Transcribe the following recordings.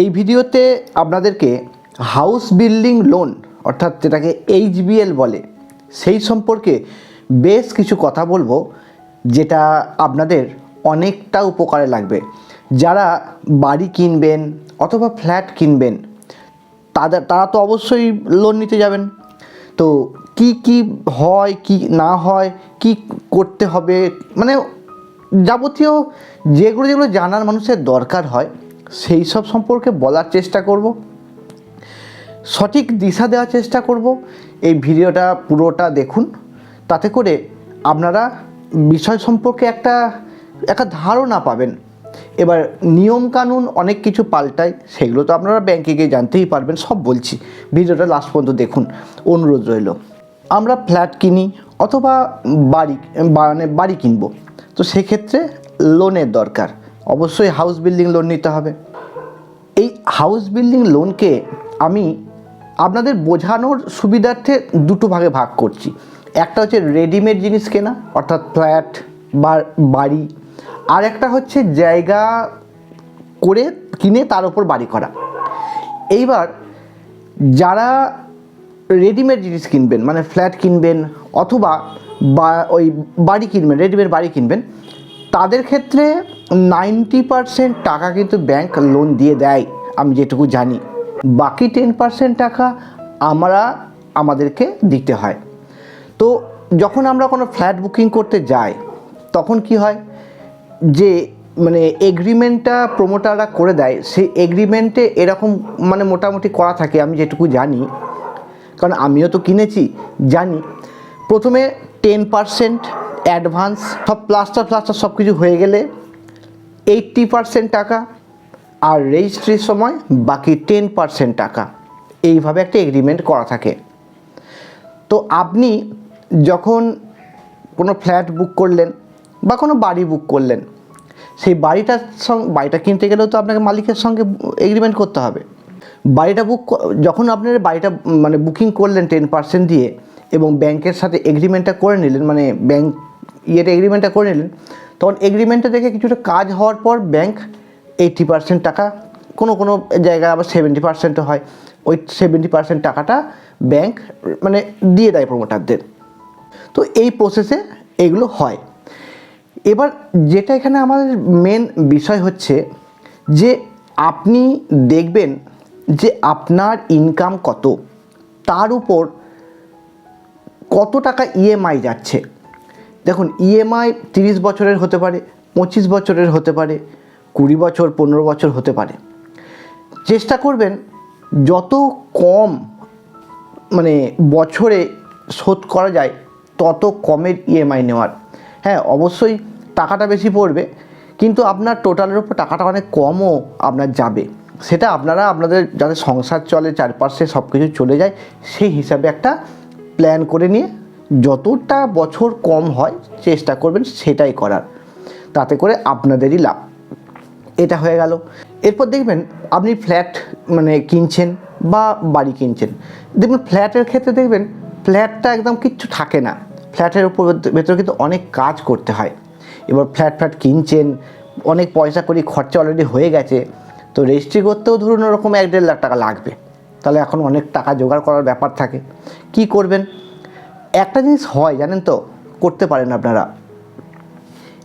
এই ভিডিওতে আপনাদেরকে হাউস বিল্ডিং লোন অর্থাৎ যেটাকে এইচবিএল বলে, সেই সম্পর্কে বেশ কিছু কথা বলব, যেটা আপনাদের অনেকটা উপকারে লাগবে। যারা বাড়ি কিনবেন অথবা ফ্ল্যাট কিনবেন, তাদের, তারা তো অবশ্যই লোন নিতে যাবেন। তো কি কি হয়, কি না হয়, কি করতে হবে মানে যাবতীয় যেগুলো যেগুলো জানার মানুষের দরকার হয় সেই সব সম্পর্কে বলার চেষ্টা করব। সঠিক দিশা দেওয়ার চেষ্টা করব। এই ভিডিওটা পুরোটা দেখুন। তাতে করে আপনারা বিষয় সম্পর্কে একটা একটা ধারণা পাবেন। এবার নিয়ম কানুন অনেক কিছু পাল্টায়, সেগুলো তো আপনারা ব্যাংকে গিয়ে জানতেই পারবেন, সব বলছি। ভিডিওটা লাস্ট পর্যন্ত দেখুন। অনুরোধ রইল। আমরা ফ্ল্যাট কিনি অথবা বাড়ি মানে বাড়ি কিনবো। তো সেক্ষেত্রে লোনের দরকার। অবশ্যই হাউস বিল্ডিং লোন নিতে হবে। এই হাউস বিল্ডিং লোনকে আমি আপনাদের বোঝানোর সুবিধার্থে দুটো ভাগে ভাগ করছি। একটা হচ্ছে রেডিমেড জিনিস কেনা, অর্থাৎ ফ্ল্যাট বা বাড়ি। আর একটা হচ্ছে জায়গা করে কিনে তার উপর বাড়ি করা। এইবার যারা রেডিমেড জিনিস কিনবেন মানে ফ্ল্যাট কিনবেন অথবা বা ওই বাড়ি কিনবেন রেডিমেড বাড়ি কিনবেন তাদের ক্ষেত্রে নাইনটি পারসেন্ট টাকা কিন্তু ব্যাংক লোন দিয়ে দেয়, আমি যেটুকু জানি। বাকি টেন পারসেন্ট টাকা আমরা, আমাদেরকে দিতে হয়। তো যখন আমরা কোনো ফ্ল্যাট বুকিং করতে যাই, তখন কি হয় যে মানে এগ্রিমেন্টটা প্রোমোটাররা করে দেয়, সেই এগ্রিমেন্টে এরকম মানে মোটামুটি করা থাকে, আমি যেটুকু জানি। কারণ আমিও তো কিনেছি, জানি। প্রথমে টেন পারসেন্ট অ্যাডভান্স, সব প্লাস্টার প্লাস্টার সব কিছু হয়ে গেলে এইট্টি পারসেন্ট টাকা আর রেজিস্ট্রির সময় বাকি টেন পারসেন্ট টাকা। এইভাবে একটা এগ্রিমেন্ট করা থাকে। তো আপনি যখন কোনো ফ্ল্যাট বুক করলেন বা কোনো বাড়ি বুক করলেন, সেই বাড়িটার সঙ্গে বাড়িটা কিনতে গেলেও তো আপনাকে মালিকের সঙ্গে এগ্রিমেন্ট করতে হবে। বাড়িটা বুক যখন আপনার বাড়িটা মানে বুকিং করলেন টেন পার্সেন্ট দিয়ে এবং ব্যাংকের সাথে এগ্রিমেন্টটা করে নিলেন মানে ব্যাংক ইয়েটা এগ্রিমেন্টটা করে নিলেন, তখন এগ্রিমেন্টটা দেখে কিছুটা কাজ হওয়ার পর ব্যাংক এইটটি পার্সেন্ট টাকা, কোনো কোনো জায়গায় আবার সেভেন্টি পার্সেন্টও হয়, ওই সেভেন্টি পার্সেন্ট টাকাটা ব্যাংক মানে দিয়ে দেয় প্রমোটারদের তো এই প্রসেসে এগুলো হয়। এবার যেটা এখানে আমাদের মেন বিষয় হচ্ছে যে আপনি দেখবেন যে আপনার ইনকাম কত, তার উপর কত টাকা ইএমআই যাচ্ছে। দেখুন ইএমআই তিরিশ বছরের হতে পারে, পঁচিশ বছরের হতে পারে, কুড়ি বছর, পনেরো বছর হতে পারে। চেষ্টা করবেন যত কম মানে বছরে শোধ করা যায়, তত কমের ইএমআই নেওয়ার। হ্যাঁ অবশ্যই টাকাটা বেশি পড়বে, কিন্তু আপনার টোটালের উপর টাকাটা অনেক কমও আপনার যাবে। সেটা আপনারা, আপনাদের যাতে সংসার চলে, চারপাশে সব কিছু চলে যায়, সেই হিসাবে একটা প্ল্যান করে নিয়ে যতটা বছর কম হয় চেষ্টা করবেন সেটাই করার। তাতে করে আপনাদেরই লাভ। এটা হয়ে গেল। এরপর দেখবেন আপনি ফ্ল্যাট মানে কিনছেন বা বাড়ি কিনছেন। দেখবেন ফ্ল্যাটের ক্ষেত্রে দেখবেন ফ্ল্যাটটা একদম কিচ্ছু থাকে না। ফ্ল্যাটের উপর ভেতরে কিন্তু অনেক কাজ করতে হয়। এবার ফ্ল্যাট ফ্ল্যাট কিনছেন, অনেক পয়সা করি, খরচা অলরেডি হয়ে গেছে। তো রেজিস্ট্রি করতেও ধরুন ওরকম এক দেড় লাখ টাকা লাগবে। তাহলে এখন অনেক টাকা জোগাড় করার ব্যাপার থাকে। কি করবেন? একটা জিনিস হয়, জানেন তো, করতে পারেন আপনারা।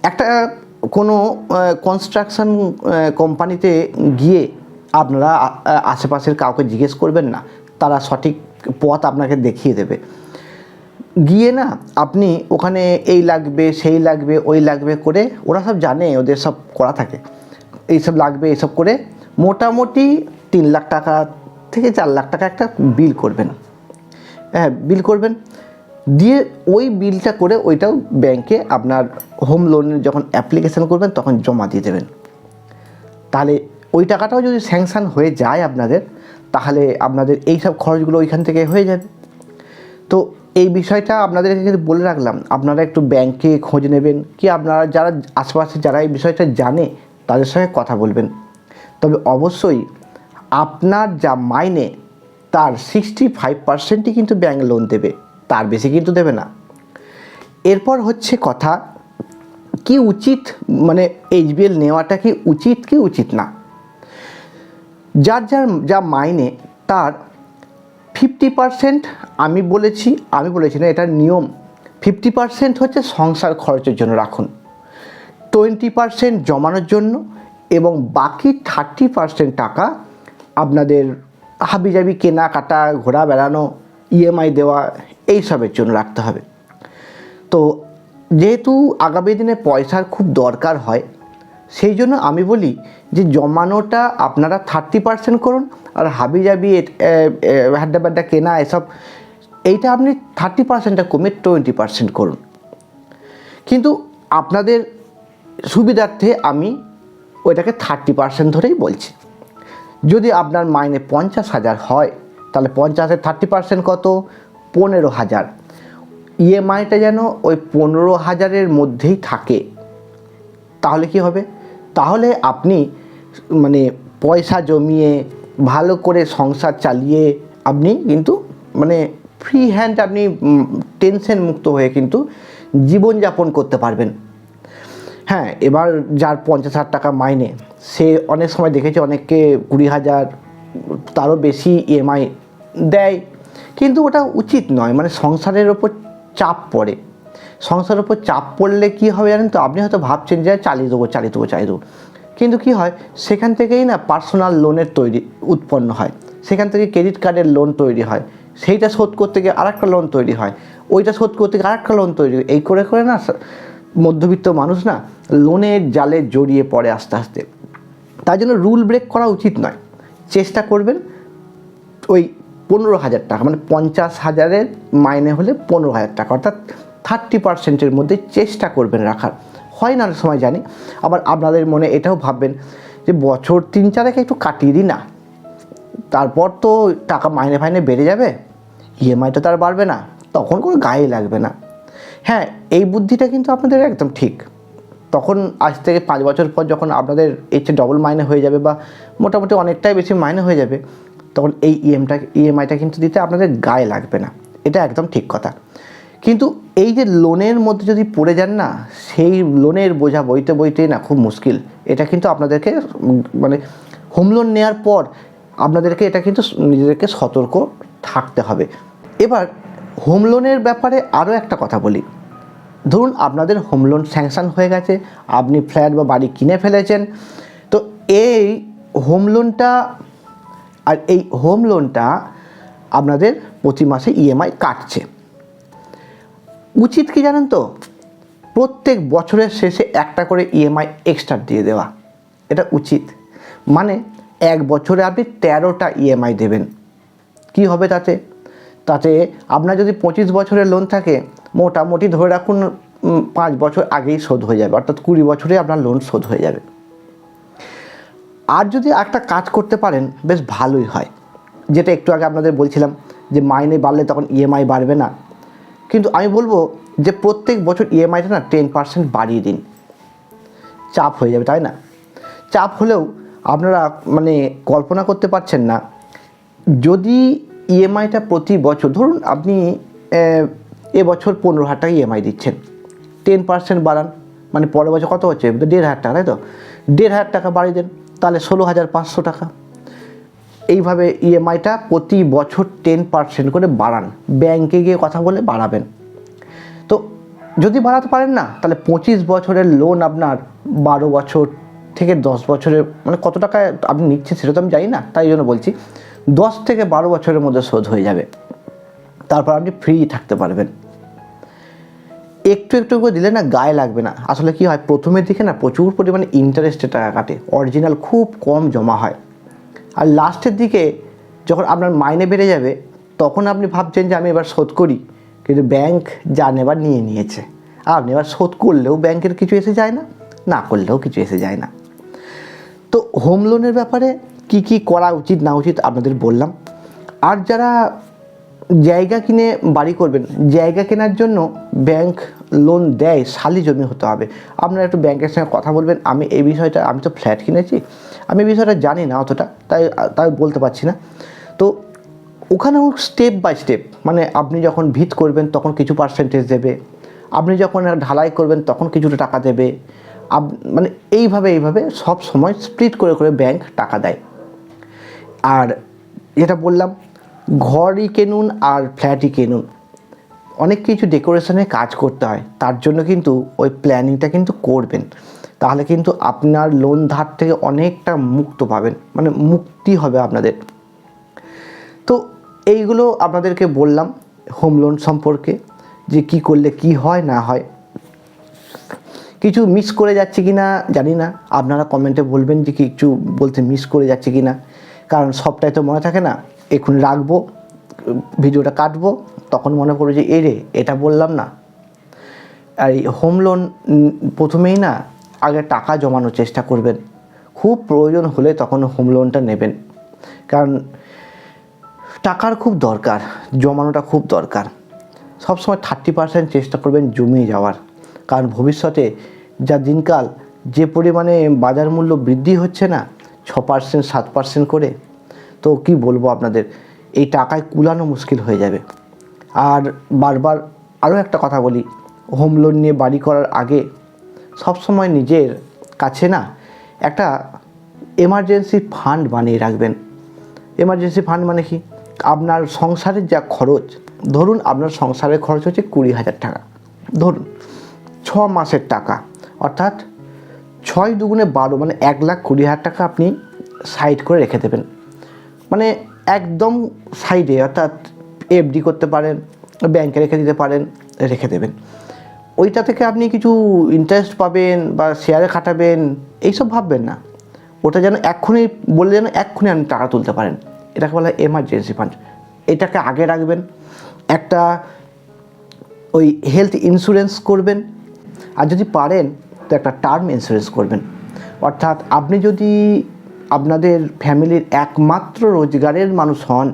একটা, কোনো কনস্ট্রাকশন কোম্পানিতে গিয়ে আপনারা আশেপাশের কাউকে জিজ্ঞেস করবেন না। তারা সঠিক পথ আপনাকে দেখিয়ে দেবে। গিয়ে না, আপনি ওখানে এই লাগবে, সেই লাগবে, ওই লাগবে করে, ওরা সব জানে, ওদের সব করা থাকে। এইসব লাগবে এইসব করে মোটামুটি তিন লাখ টাকা থেকে চার লাখ টাকা একটা বিল করবেন। হ্যাঁ বিল করবেন। দিয়ে ওই বিলটা করে ওইটাও ব্যাংকে আপনার হোম লোনের যখন অ্যাপ্লিকেশান করবেন, তখন জমা দিয়ে দেবেন। তাহলে ওই টাকাটাও যদি স্যাংশন হয়ে যায় আপনাদের, তাহলে আপনাদের এই সব খরচগুলো ওইখান থেকে হয়ে যাবে। তো এই বিষয়টা আপনাদেরকে কিন্তু বলে রাখলাম, আপনারা একটু ব্যাংকে খোঁজ নেবেন, কি আপনারা যারা আশেপাশে যারা এই বিষয়টা জানে, তাদের সঙ্গে কথা বলবেন। তবে অবশ্যই আপনার যা মাইনে, তার সিক্সটি ফাইভ পার্সেন্টই কিন্তু ব্যাংক লোন দেবে। তার বেশি কিন্তু দেবে না। এরপর হচ্ছে কথা, কি উচিত মানে এইচবিএল নেওয়াটা কি উচিত কি উচিত না? যার যার, যা মাইনে, তার ফিফটি পার্সেন্ট আমি বলেছি আমি বলেছি না, এটার নিয়ম। ফিফটি পার্সেন্ট হচ্ছে সংসার খরচের জন্য রাখুন। টোয়েন্টি পার্সেন্ট জমানোর জন্য এবং বাকি থার্টি পার্সেন্ট টাকা আপনাদের হাবিজাবি কেনাকাটা ঘোরা বেড়ানো ইএমআই দেওয়া এইসবের জন্য রাখতে হবে। তো যেহেতু আগামী দিনে পয়সার খুব দরকার হয়, সেই জন্য আমি বলি যে জমানোটা আপনারা থার্টি পার্সেন্ট করুন আর হাবি জাবি হ্যাড্ডা ব্যাড্ডা কেনা এসব, এইটা আপনি থার্টি পার্সেন্টটা কমে টোয়েন্টি পার্সেন্ট করুন। কিন্তু আপনাদের সুবিধার্থে আমি ওইটাকে থার্টি পার্সেন্ট ধরেই বলছি। যদি আপনার মাইনে পঞ্চাশ হাজার হয়, তাহলে পঞ্চাশের থার্টি পার্সেন্ট কত? পনেরো হাজার। ইএমআইটা যেন ওই পনেরো হাজারের মধ্যেই থাকে। তাহলে কি হবে? তাহলে আপনি মানে পয়সা জমিয়ে, ভালো করে সংসার চালিয়ে আপনি কিন্তু মানে ফ্রি হ্যান্ড আপনি টেনশন মুক্ত হয়ে কিন্তু জীবনযাপন করতে পারবেন। হ্যাঁ এবার যার পঞ্চাশ হাজার টাকা মাইনে, সে অনেক সময় দেখেছে অনেককে কুড়ি হাজার, তারও বেশি ইএমআই দেয়। কিন্তু ওটা উচিত নয়। মানে সংসারের ওপর চাপ পড়ে। সংসারের ওপর চাপ পড়লে কী হবে জানেন তো? আপনি হয়তো ভাবছেন যে চালিয়ে দেবো চালিয়ে দেবো চালিয়ে দেবো। কিন্তু কী হয়? সেখান থেকেই না পার্সোনাল লোনের তৈরি উৎপন্ন হয়। সেখান থেকে ক্রেডিট কার্ডের লোন তৈরি হয়। সেইটা শোধ করতে গিয়ে আরেকটা লোন তৈরি হয়। ওইটা শোধ করতে গিয়ে আরেকটা লোন তৈরি হয়। এই করে করে না মধ্যবিত্ত মানুষ না লোনের জালে জড়িয়ে পড়ে আস্তে আস্তে। তাই জন্য রুল ব্রেক করা উচিত নয়। চেষ্টা করবেন ওই পনেরো হাজার টাকা মানে পঞ্চাশ হাজারের মাইনে হলে পনেরো হাজার টাকা, অর্থাৎ থার্টি পার্সেন্টের মধ্যে চেষ্টা করবেন রাখার। হয় না সময় জানি, আবার আপনাদের মনে এটাও ভাববেন যে বছর তিন চারেক একটু কাটিয়ে দিই না, তারপর তো টাকা মাইনে ফাইনে বেড়ে যাবে ইএমআইটা তো আর বাড়বে না, তখন কোনো গায়ে লাগবে না। হ্যাঁ এই বুদ্ধিটা কিন্তু আপনাদের একদম ঠিক। তখন আজ থেকে পাঁচ বছর পর যখন আপনাদের এর চেয়ে ডবল মাইনে হয়ে যাবে বা মোটামুটি অনেকটাই বেশি মাইনে হয়ে যাবে তখন এই ইএমটা ইএমআইটা কিন্তু দিতে আপনাদের গায়ে লাগবে না। এটা একদম ঠিক কথা। কিন্তু এই যে লোনের মধ্যে যদি পড়ে যান না, সেই লোনের বোঝা বইতে বইতে না খুব মুশকিল। এটা কিন্তু আপনাদেরকে মানে হোম লোন নেওয়ার পর আপনাদেরকে এটা কিন্তু নিজেদেরকে সতর্ক থাকতে হবে। এবার হোম লোনের ব্যাপারে আরও একটা কথা বলি। ধরুন আপনাদের হোম লোন স্যাংশন হয়ে গেছে, আপনি ফ্ল্যাট বা বাড়ি কিনে ফেলেছেন, তো এই হোম লোনটা আর এই হোম লোনটা আপনাদের প্রতি মাসে ইএমআই কাটছে। উচিত কি জানেন তো? প্রত্যেক বছরের শেষে একটা করে ইএমআই এক্সট্রা দিয়ে দেওয়া। এটা উচিত। মানে এক বছরে আপনি তেরোটা ইএমআই দেবেন। কি হবে তাতে? তাতে আপনার যদি পঁচিশ বছরের লোন থাকে, মোটামুটি ধরে রাখুন পাঁচ বছর আগেই শোধ হয়ে যাবে। অর্থাৎ কুড়ি বছরে আপনার লোন শোধ হয়ে যাবে। আর যদি একটা কাজ করতে পারেন, বেশ ভালোই হয়। যেটা একটু আগে আপনাদের বলছিলাম যে মাইনে বাড়লে তখন ইএমআই বাড়বে না। কিন্তু আমি বলব যে প্রত্যেক বছর ইএমআইটা না টেন পার্সেন্ট বাড়িয়ে দিন। চাপ হয়ে যাবে, তাই না? চাপ হলেও আপনারা মানে কল্পনা করতে পারছেন না। যদি ইএমআইটা প্রতি বছর, ধরুন আপনি এবছর পনেরো হাজার টাকা ইএমআই দিচ্ছেন। টেন পার্সেন্ট বাড়ান মানে পরের বছর কত হচ্ছে? দেড় হাজার টাকা, তাই তো? দেড় হাজার টাকা বাড়িয়ে দেন। তাহলে ষোলো হাজার পাঁচশো টাকা। এইভাবে ইএমআইটা প্রতি বছর টেন পার্সেন্ট করে বাড়ান। ব্যাংকে গিয়ে কথা বলে বাড়াবেন। তো যদি বাড়াতে পারেন না, তাহলে পঁচিশ বছরের লোন আপনার বারো বছর থেকে দশ বছরের মানে কত টাকা আপনি নিচ্ছেন সেটা তো আমি জানি না, তাই জন্য বলছি, দশ থেকে বারো বছরের মধ্যে শোধ হয়ে যাবে। তারপর আপনি ফ্রি থাকতে পারবেন। একটু একটু করে দিলে না গায়ে লাগবে না। আসলে কি হয়, প্রথমের দিকে না প্রচুর পরিমাণে ইন্টারেস্টে টাকা কাটে অরিজিনাল খুব কম জমা হয়। আর লাস্টের দিকে যখন আপনার মাইনে বেড়ে যাবে, তখন আপনি ভাবছেন যে আমি এবার শোধ করি, কিন্তু ব্যাংক যা নেবার নিয়ে নিয়েছে। আর আপনি এবার শোধ করলেও ব্যাংকের কিছু এসে যায় না না করলেও কিছু এসে যায় না। তো হোম লোনের ব্যাপারে কি কি করা উচিত, না উচিত আপনাদের বললাম। আর যারা জায়গা কিনে বাড়ি করবেন, জায়গা কেনার জন্য ব্যাংক লোন দেয় শালি জমি হতে হবে। আপনারা একটু ব্যাংকের সঙ্গে কথা বলবেন, আমি এই বিষয়টা, আমি তো ফ্ল্যাট কিনেছি, আমি এই বিষয়টা জানি না অতটা, তাই তাই বলতে পারছি না। তো ওখানেও স্টেপ বাই স্টেপ মানে আপনি যখন ভিত করবেন, তখন কিছু পার্সেন্টেজ দেবে। আপনি যখন ঢালাই করবেন, তখন কিছুটা টাকা দেবে। আপ মানে এইভাবে এইভাবে সব সময় স্প্লিট করে করে ব্যাংক টাকা দেয়। আর যেটা বললাম, ঘরই কেনুন আর ফ্ল্যাটই কিনুন। অনেক কিছু ডেকোরেশনে কাজ করতে হয়, তার জন্য কিন্তু ওই প্ল্যানিংটা কিন্তু করবেন। তাহলে কিন্তু আপনার লোন ধার থেকে অনেকটা মুক্ত পাবেন মানে মুক্তি হবে আপনাদের। তো এইগুলো আপনাদেরকে বললাম হোম লোন সম্পর্কে, যে কি করলে কি হয়, না হয়। কিছু মিস করে যাচ্ছে কি না জানি না। আপনারা কমেন্টে বলবেন যে কিছু বলতে মিস করে যাচ্ছে কি না কারণ সবটাই তো মনে থাকে না, এখন রাখব। ভিডিওটা কাটবো, তখন মনে পড়বে যে এ রে এটা বললাম না। আর এই হোম লোন প্রথমেই না, আগে টাকা জমানোর চেষ্টা করবেন। খুব প্রয়োজন হলে তখন হোম লোনটা নেবেন। কারণ টাকার খুব দরকার, জমানোটা খুব দরকার। সবসময় থার্টি পার্সেন্ট চেষ্টা করবেন জমিয়ে যাওয়ার। কারণ ভবিষ্যতে যা দিনকাল, যে পরিমাণে বাজার মূল্য বৃদ্ধি হচ্ছে না ছ পার্সেন্ট সাত পার্সেন্ট করে, তো কি বলব আপনাদের? এই টাকায় কুলানো মুশকিল হয়ে যাবে। আর বারবার আরও একটা কথা বলি হোম লোন নিয়ে বাড়ি করার আগে সবসময় নিজের কাছে না একটা এমার্জেন্সি ফান্ড বানিয়ে রাখবেন। এমার্জেন্সি ফান্ড মানে কি? আপনার সংসারের যা খরচ, ধরুন আপনার সংসারের খরচ হচ্ছে কুড়ি হাজার টাকা। ধরুন, ছ মাসের টাকা, অর্থাৎ ছয় দুগুণে বারো মানে এক লাখ কুড়ি হাজার টাকা আপনি সাইড করে রেখে দেবেন। মানে একদম সাইডে অর্থাৎ এফডি করতে পারেন ব্যাংকে রেখে দিতে পারেন, রেখে দেবেন। ওইটা থেকে আপনি কিছু ইন্টারেস্ট পাবেন বা শেয়ারে খাটাবেন, এইসব ভাববেন না। ওটা যেন এক্ষুনি, বললে যেন এক্ষুনি আপনি টাকা তুলতে পারেন। এটাকে বলা হয় এমার্জেন্সি ফান্ড এটাকে আগে রাখবেন। একটা ওই হেলথ ইন্স্যুরেন্স করবেন। আর যদি পারেন, তো একটা টার্ম ইন্স্যুরেন্স করবেন। অর্থাৎ আপনি যদি আপনাদের ফ্যামিলির একমাত্র রোজগারের মানুষ হন,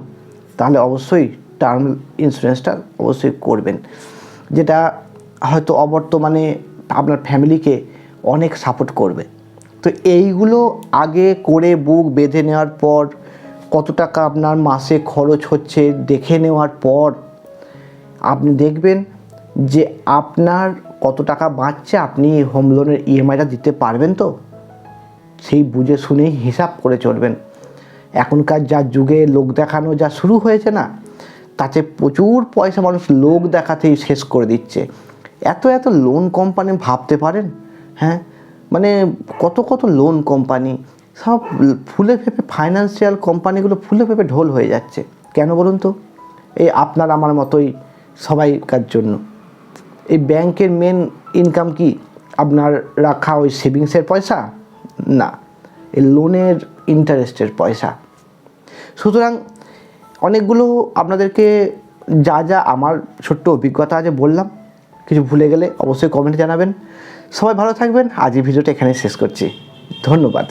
তাহলে অবশ্যই টার্ম ইন্স্যুরেন্সটা অবশ্যই করবেন। যেটা হয়তো অবর্তমানে আপনার ফ্যামিলিকে অনেক সাপোর্ট করবে। তো এইগুলো আগে করে বুক বেঁধে নেওয়ার পর, কত টাকা আপনার মাসে খরচ হচ্ছে দেখে নেওয়ার পর, আপনি দেখবেন যে আপনার কত টাকা বাঁচছে, আপনি হোম লোনের ইএমআইটা দিতে পারবেন তো? সেই বুঝে শুনেই হিসাব করে চলবেন। এখনকার যা যুগে লোক দেখানো যা শুরু হয়েছে না, তাতে প্রচুর পয়সা মানুষ লোক দেখাতেই শেষ করে দিচ্ছে। এত এত লোন কোম্পানি ভাবতে পারেন? হ্যাঁ? মানে কত কত লোন কোম্পানি সব ফুলে ফেপে ফাইন্যান্সিয়াল কোম্পানিগুলো ফুলে ফেপে ঢোল হয়ে যাচ্ছে। কেন বলুন তো? এই আপনার আমার মতোই সবাইকার জন্য। এই ব্যাংকের মেন ইনকাম কি? আপনার রাখা ওই সেভিংসের পয়সা? না, এই লোনের ইন্টারেস্টের পয়সা। সুতরাং অনেকগুলো আপনাদেরকে যা যা আমার ছোট্ট অভিজ্ঞতা আছে বললাম, কিছু ভুলে গেলে অবশ্যই কমেন্টে জানাবেন। সবাই ভালো থাকবেন, আজ এই ভিডিওটা এখানে শেষ করছি। ধন্যবাদ।